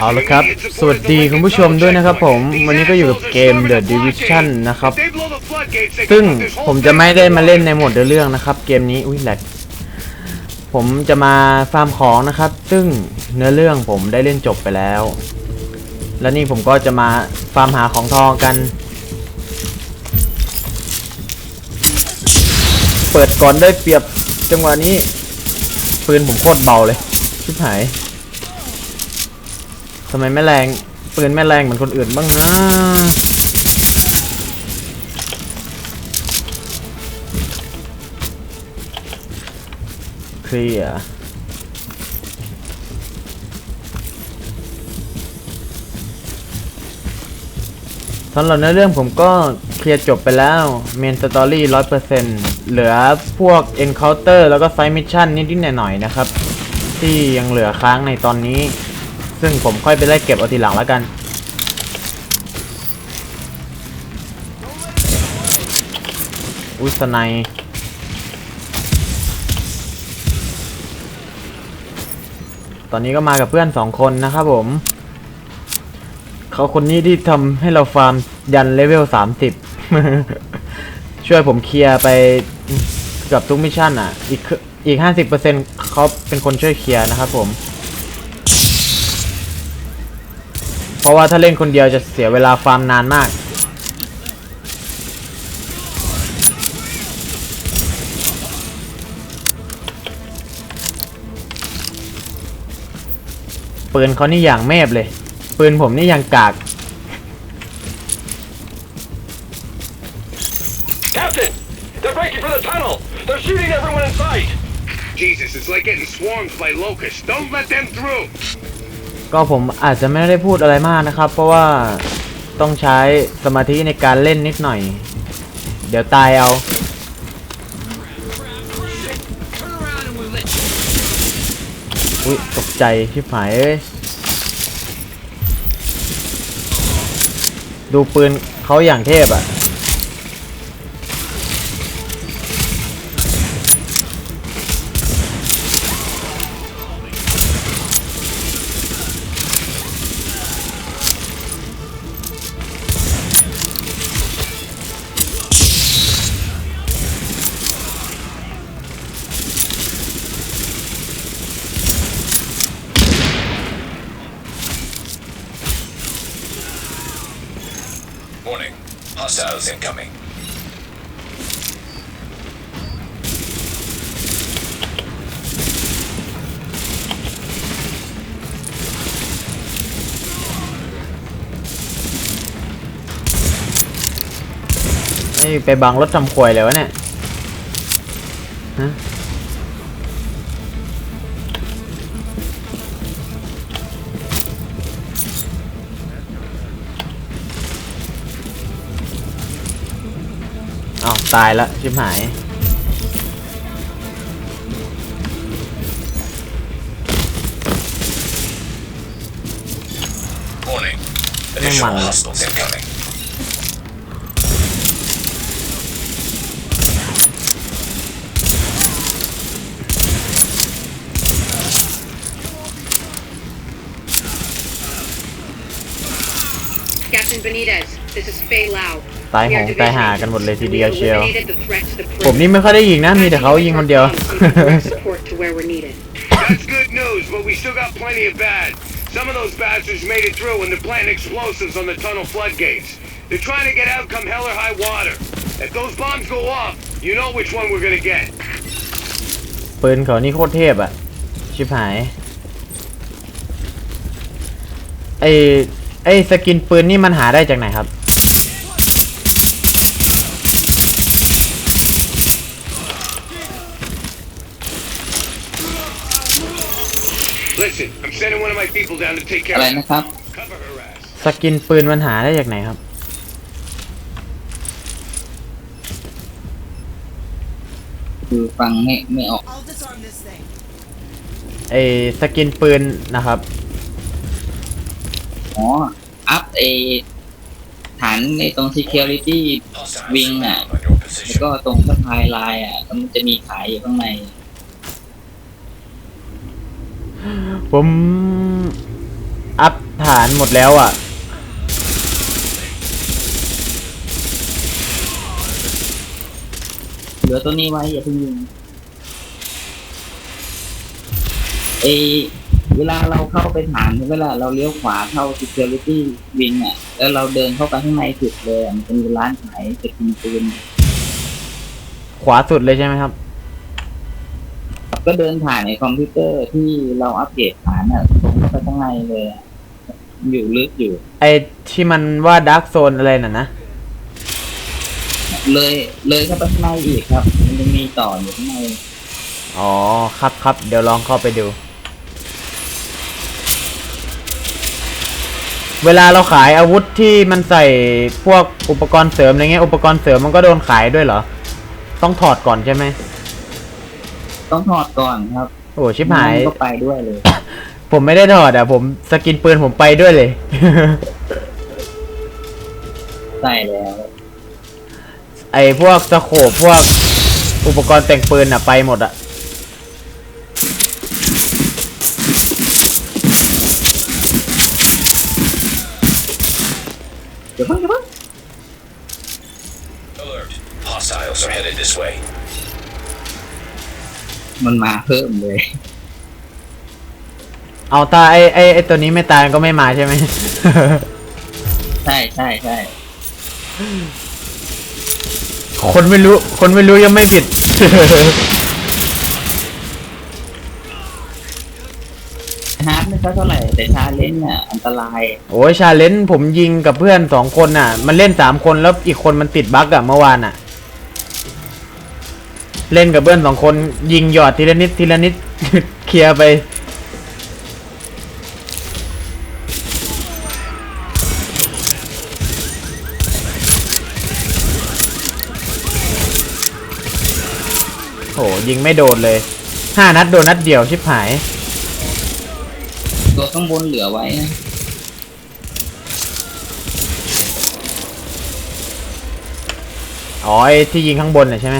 เอาละครับ สวัสดีคุณผู้ชมด้วยนะครับผม วันนี้ก็อยู่กับเกม The Division นะครับ ซึ่งผมจะไม่ได้มาเล่นในโหมดเรื่องนะครับ เกมนี้ อุ้ยแหลกผมจะมาฟาร์มของนะครับ ซึ่งเนื้อเรื่องผมได้เล่นจบไปแล้ว และนี่ผมก็จะมาฟาร์มหาของทองกัน เปิดก่อนได้เปรียบจังหวะนี้ปืนผมโคตรเบาเลย ชิบหาย ทำไมไม่แรงปืนไม่แรงเหมือนคนอื่นบ้างนะเคลียร์สำหรับเนื้อเรื่องผมก็เคลียร์จบไปแล้วเมนสตอรี่ร้อยเปอร์เซ็นต์เหลือพวก Encounter แล้วก็ไซมิชชั่นนิดๆหน่อยๆนะครับ ที่ยังเหลือค้างในตอนนี้ ซึ่งผมค่อยไปไล่เก็บเอาทีหลังแล้วกัน อุสไนยตอนนี้ก็มากับเพื่อนสองคนนะครับผม เขาคนนี้ที่ทำให้เราฟาร์มยันเลเวลสามสิบช่วยผมเคลียร์ไปกือบทุกมิชชั่นอะ อีกอีกห้าสิบเปอร์เซ็นเขาเป็นคนช่วยเคลียร์นะครับผม เพราะว่าถ้าเล่นคนเดียวจะเสียเวลาฟาร์มนานมาก ปืนเขานี่อย่างเมฟเลย ปืนผมนี่อย่างกาก Captain! They're breaking for the tunnel! They're shooting everyone in sight! Jesus, it's like getting swarmed by locusts. Don't let them through. ก็ผมอาจจะไม่ได้พูดอะไรมากนะครับ เพราะว่าต้องใช้สมาธิในการเล่นนิดหน่อย เดี๋ยวตายเอา อุ้ยตกใจชิบหายเอ้ยดูปืนเขาอย่างเทพอะ่ะ Missiles incoming. นี่ไปบังรถทำควยเลยวะเนี่ยฮะ ตายแล้วชิบหาย Warning. Come Additional on. hostiles incoming. ตายหงตายหากันหมดเลยทีเดียวเชียว ผมนี่ไม่ค่อยได้ยิงนะ มีแต่เขายิงคนเดียว That's good news, but we still got plenty of bad. Some of those bastards made it through and they're planting explosives on the tunnel floodgates. They're trying to get out come hell or high water. If those bombs go off, you know which one we're gonna get. ปืนเขานี่โคตรเทพอะชิบหายไอไอสกินปืนนี่มันหาได้จากไหนครับ Listen, I'm sending one of my people down to take care อะไร of นะครับ Cover her ass. สกินปืนมันหาได้จากไหนครับ คือฟังไม่ไม่ออก I'll disarm this thing. ไอสกินปืนนะครับ อ๋อ อัพเอฐานในตรง security Hostiles Wing à. on your แล้ว position. ก็ตรงสะพายลายอะแล้วมันจะมีขายอยู่ข้างใน ผมอัพฐานหมดแล้วอะ เหลือตัวนี้ไว้อย่าเพิ่งยิงเอเวลาเราเข้าไปฐานเวลาเราเลี้ยวขวาเข้า security wing อะ แล้วเราเดินเข้าไปข้างในสุดเลยอะมันจะมีร้านขายสกินปืนขวาสุดเลยใช่ไหมครับ ก็เดินผ่านในคอมพิวเตอร์ที่เราอัปเดตฐานอะตรงเข้าไปข้างในเลยอะอยู่ลึกอยู่ ไอที่มันว่าดาร์กโซนอะไรน่ะนะเลยเลยเข้าไปข้างในอีกครับ มันจะมีต่ออยู่ข้างในอ๋อครับครับเดี๋ยวลองเข้าไปดู เวลาเราขายอาวุธที่มันใส่พวกอุปกรณ์เสริมอะไรเงี้ยอุปกรณ์เสริมมันก็โดนขายด้วยเหรอ ต้องถอดก่อนใช่ไหม ต้องถอดก่อนครับโอ้ชิบหายมันก็ไปด้วยเลย ผมไม่ได้ถอดอะ ผมสกินปืนผมไปด้วยเลยใช่แล้ว ไอพวกสโคปพวกอุปกรณ์แต่งปืนอะไปหมดอะ เดี๋ยวเพิ่งเดี๋ยวเพิ่ง Alert. Hostiles are headed this way. มันมาเพิ่มเลย เอาตาไอไอไอตัวนี้ไม่ตายมันก็ไม่มาใช่ไหม ใช่ใช่ใช่คนไม่รู้ คนไม่รู้ยังไม่ผิด ฮาร์ดไม่ค่อยเท่าไหร่ แต่ชาเลนจ์เนี่ยอันตราย โอ้ยชาเลนจ์ผมยิงกับเพื่อนสองคนน่ะ มันเล่นสามคนแล้วอีกคนมันติดบั๊กอะเมื่อวานอะ เล่นกับเพื่อนสองคนยิงหยอดทีละนิดทีละนิดเคลียร์ไปโหยิงไม่โดนเลยห้านัดโดนนัดเดียวชิบหาย ตัวข้างบนเหลือไว้นะอ๋อไอที่ยิงข้างบนน่ะใช่ไหม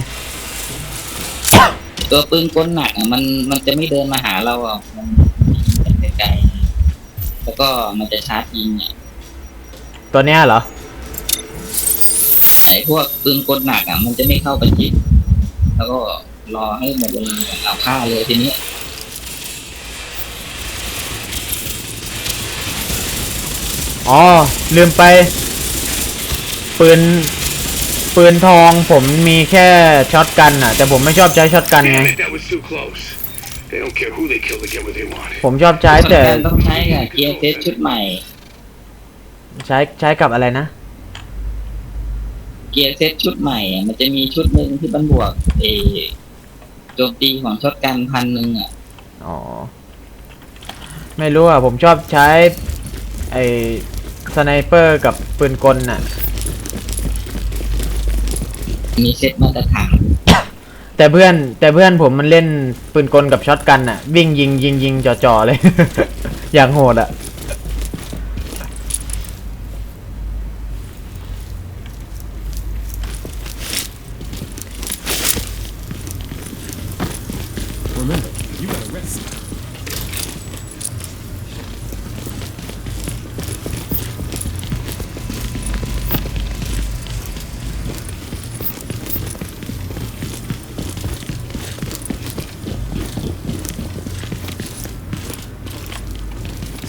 ตัวปืนกลหนักอะมันมันจะไม่เดินมาหาเราอะมันยิงไกลๆแล้วก็มันจะชาร์จยิงอะตัวเนี้ยเหรอ ไอ้พวกปืนกลหนักอะ มันจะไม่เข้าไปจิตแล้วก็รอให้หมดเวลาก่อนเอาฆ่าเลยทีนี้อ๋อ ลืมไป ปืน ปืนทองผมมีแค่ช็อตกันอะ แต่ผมไม่ชอบใช้ช็อตกันไง Damn it, that was too close. They don't care who they kill to get what they want. ผมชอบใช้ส่วนแต่การต้องใช้กับเกียร์เซตชุดใหม่ ใช้ใช้กับอะไรนะ เกียร์เซตชุดใหม่อะมันจะมีชุดหนึ่งที่มันบวกเออโจมตีของช็อตกันพันหนึ่งอะ อ๋อ ไม่รู้อะ ผมชอบใช้ ไอ้สไนเปอร์กับปืนกลน่ะ มีเซตมาตรฐาน แต่เพื่อนแต่เพื่อนผมมันเล่นปืนกลกับช็อตกันอะวิ่งยิงยิงยิงจ่อๆเลย อย่างโหดอะ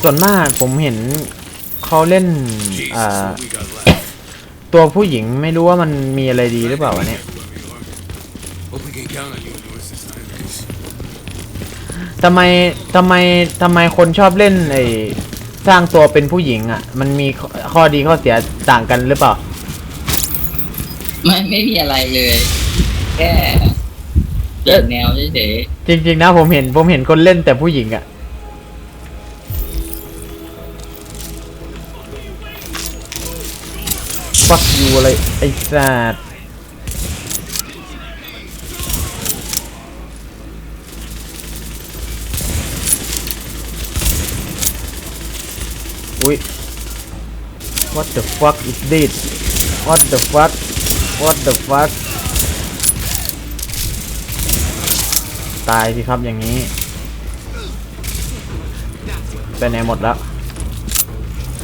ส่วนมากผมเห็นเขาเล่น Jesus, อ่า what we got left? ตัวผู้หญิงไม่รู้ว่ามันมีอะไรดีหรือเปล่าวะเนี่ย Hope we can count on you in the this time, because ทำไมทำไมทำไมคนชอบเล่นไอ้สร้างตัวเป็นผู้หญิงอะ มันมีข้อข้อดีข้อเสียต่างกันหรือเปล่าไม่ไม่มีอะไรเลยแค่เปลี่ยนแนวเฉยจริง ๆ นะผมเห็นผมเห็นคนเล่นแต่ผู้หญิงอะ ฟักยูอะไร ไอ้สัตว์อุ้ย what the fuck is this what the fuck what the fuck ตายสิครับอย่างนี้ไปไหนหมดแล้ว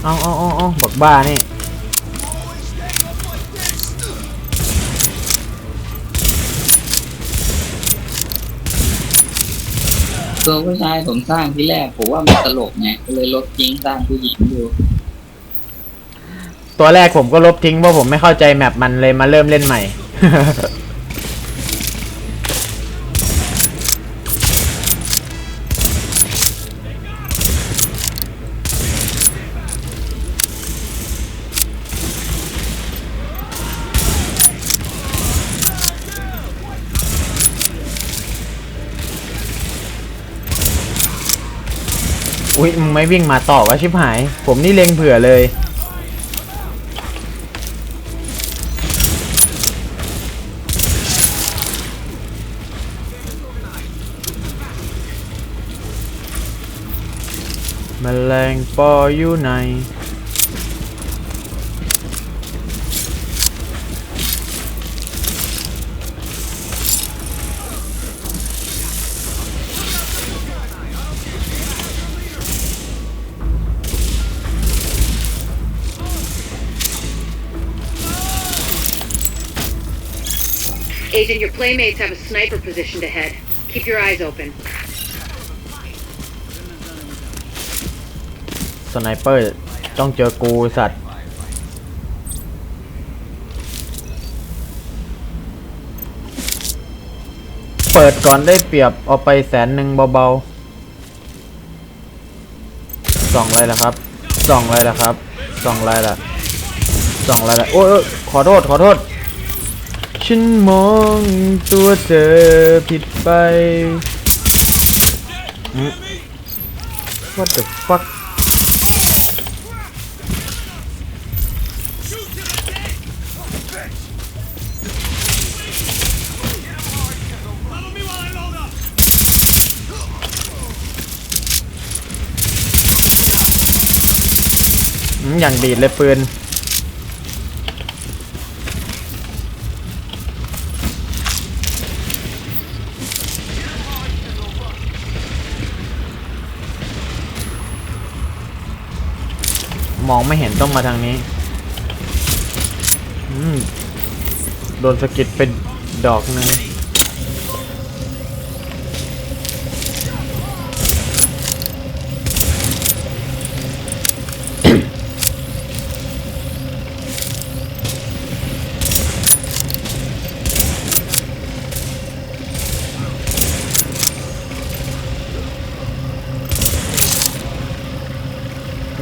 เอาเอาเอาเอาบักบ้านี่ ตัวผู้ชายผมสร้างที่แรกผมว่ามันตลกไงก็เลยลบทิ้งสร้างผู้หญิงดูตัวแรกผมก็ลบทิ้งเพราะผมไม่เข้าใจแมปมันเลยมาเริ่มเล่นใหม่ อุ้ยมึงไม่วิ่งมาต่อวะชิบหาย ผมนี่เล็งเผื่อเลย แมลงปออยู่ใน Agent, your playmates have a sniper positioned ahead. Keep your eyes open. สไนเปอร์ต้องเจอกูสัตว์ เปิดก่อนได้เปรียบเอาไปแสนหนึ่งเบาๆส่องอะไรล่ะครับส่องอะไรล่ะครับส่องอะไรล่ะส่องอะไรล่ะโอ้ยขอโทษขอโทษ ฉันมองตัวเธอผิดไป What the fuck อืมอย่างดีดเลยปืน มองไม่เห็นต้องมาทางนี้อืมโดนสะกิดเป็นดอกหนึ่ง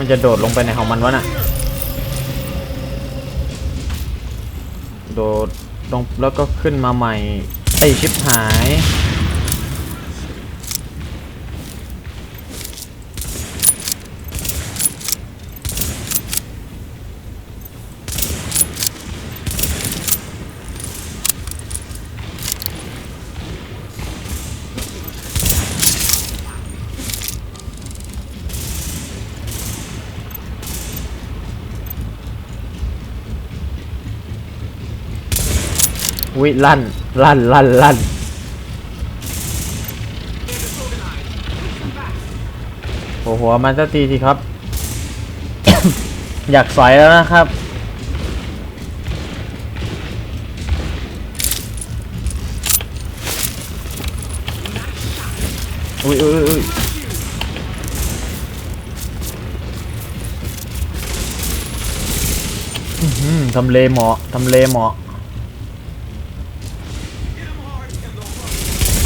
มันจะโดดลงไปในของมันวะน่ะ โดดลงแล้วก็ขึ้นมาใหม่ไอชิบหาย วิลั่นลั่นลั่นลั่นโอ้โหหัวมันสักทีสิครับ อยากสอยแล้วนะครับ อุ้ยอุ้ยอุ้ยทำเลเหมาะทำเลเหมาะ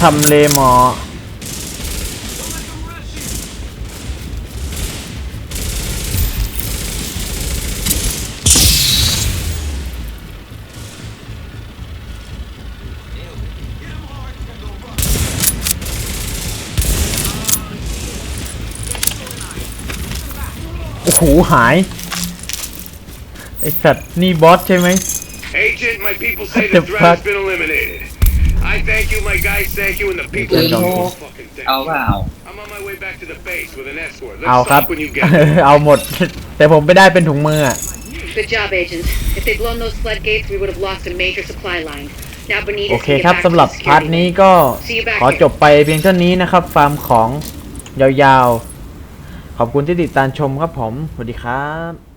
ทำเลเหมาะโอ้โห หาย ไอสัตว์ นี่บอสใช่ไหม Agent, my people say What the the threat fuck? has been eliminated. I thank you, my guys thank you, and the people Good thank job. you. Fucking thank เอา you. เปล่า I'm on my way back to the base with an escort. เอา Let's ครับ talk when you get there. เอาหมด แต่ผมไม่ได้เป็นถุงมืออะ Good job, Agent. If they'd blown those floodgates, we would have lost a major supply line. Now Benitez โอเค can get ครับ back สำหรับ to the พาร์ท security นี้ lane. ก็ See you back ขอ here. จบไปเพียงเท่านี้นะครับ ฟาร์มของยาวขอบคุณที่ติดตามชมครับผม สวัสดีครับ